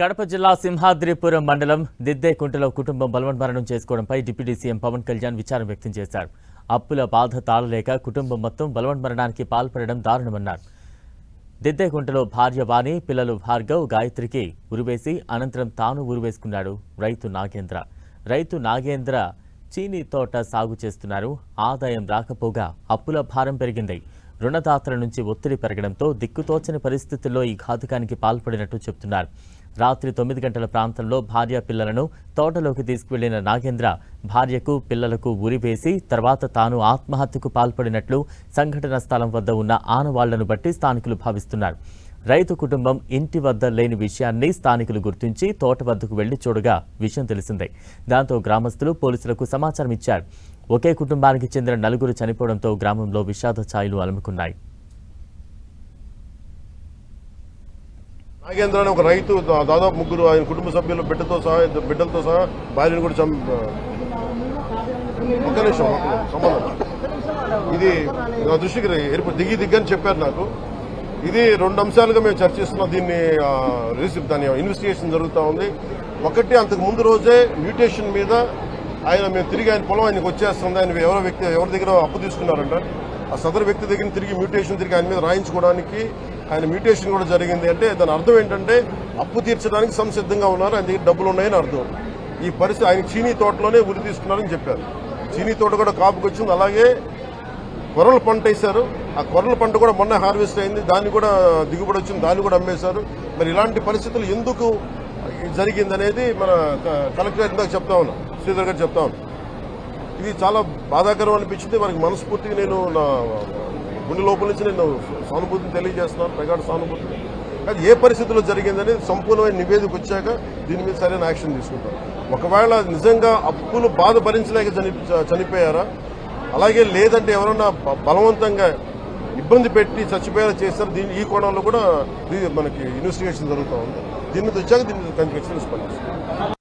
కడప జిల్లా సింహాద్రిపురం మండలం దిద్దేకుంటలో కుటుంబం బలవన్మరణం చేసుకోవడంపై డిప్యూటీ సీఎం పవన్ కళ్యాణ్ విచారం వ్యక్తం చేశారు. అప్పుల బాధ తాళలేక కుటుంబం మొత్తం బలవన్మరణానికి పాల్పడడం దారుణమన్నారు. దిద్దేకుంటలో భార్య వాణి పిల్లలు భార్గవ్ గాయత్రికి ఉరివేసి అనంతరం తాను ఉరివేసుకున్నాడు రైతు నాగేంద్ర. రైతు నాగేంద్ర చీనీ తోట సాగు చేస్తున్నారు. ఆదాయం రాకపోగా అప్పుల భారం పెరిగింది. రుణదాతల నుంచి ఒత్తిడి పెరగడంతో దిక్కుతోచని పరిస్థితుల్లో ఈ ఘాతుకానికి పాల్పడినట్టు చెబుతున్నారు రాత్రి తొమ్మిది గంటల ప్రాంతంలో భార్య పిల్లలను తోటలోకి తీసుకువెళ్ళిన నాగేంద్ర భార్యకు పిల్లలకు ఉరివేసి తర్వాత తాను ఆత్మహత్యకు పాల్పడినట్లు సంఘటన స్థలం వద్ద ఉన్న ఆనవాళ్ళను బట్టి స్థానికులు భావిస్తున్నారు. రైతు కుటుంబం ఇంటి వద్ద లేని విషయాన్ని స్థానికులు గుర్తించి తోట వద్దకు వెళ్ళి చూడగా విషయం తెలిసిందే. దాంతో గ్రామస్తులు పోలీసులకు సమాచారం ఇచ్చారు. ఒకే కుటుంబానికి చెందిన నలుగురు చనిపోవడంతో గ్రామంలో విషాద ఛాయలు అలముకున్నాయి. నాగేంద్ర అనే ఒక రైతు దాదాపు ముగ్గురు ఆయన కుటుంబ సభ్యులు బిడ్డతో సహా బిడ్డలతో సహా భార్యను కూడా చం ఒక నిమిషం సంబంధం. ఇది నా దృష్టికి ఎరుపు దిగి దిగ్గని చెప్పారు నాకు. ఇది రెండు అంశాలుగా మేము చర్చిస్తున్నాం. దీన్ని రిసీప్ దాని ఇన్వెస్టిగేషన్ జరుగుతూ ఉంది. ఒకటి అంతకు ముందు రోజే మ్యూటేషన్ మీద ఆయన మేము తిరిగి ఆయన పొలం ఆయనకు వచ్చేస్తుంది. ఆయన ఎవరో వ్యక్తి ఎవరి దగ్గర అప్పు తీసుకున్నారంట. ఆ సదరు వ్యక్తి దగ్గర తిరిగి మ్యూటేషన్ తిరిగి ఆయన మీద రాయించుకోవడానికి ఆయన మ్యూటేషన్ కూడా జరిగింది. అంటే దాని అర్థం ఏంటంటే అప్పు తీర్చడానికి సంసిద్ధంగా ఉన్నారు. ఆయన దగ్గర డబ్బులు ఉన్నాయని అర్థం. ఈ పరిస్థితి ఆయన చీనీ తోటలోనే ఉరి తీసుకున్నారని చెప్పారు. చీనీ తోట కూడా కాపుకి వచ్చింది. అలాగే కొరల పంట వేశారు. ఆ కొరల పంట కూడా మొన్న హార్వెస్ట్ అయింది. దాన్ని కూడా దిగుబడి వచ్చింది. దాన్ని కూడా అమ్మేశారు. మరి ఇలాంటి పరిస్థితులు ఎందుకు జరిగిందనేది మన క- కలెక్టర్ ఇందాక చెప్తా ఉన్నాం శ్రీధర్ గారు చెప్తా. ఇది చాలా బాధాకరం అనిపించింది. మనకి మనస్ఫూర్తిగా నేను నా గుండె లోపల నుంచి నేను సానుభూతిని తెలియజేస్తున్నాను ప్రగాఢ సానుభూతిని. అది ఏ పరిస్థితుల్లో జరిగిందనేది సంపూర్ణమైన నివేదిక వచ్చాక దీని మీద సరైన యాక్షన్ తీసుకుంటాం. ఒకవేళ నిజంగా అప్పులు బాధ భరించలేక చనిపోయారా? అలాగే లేదంటే ఎవరన్నా బలవంతంగా ఇబ్బంది పెట్టి చచ్చిపోయేలా చేస్తారు? దీని ఈ కోణంలో కూడా మనకి ఇన్వెస్టిగేషన్ జరుగుతూ ఉంది. దీని మీద వచ్చాక దీన్ని ఖచ్చితంగా స్పందిస్తాం.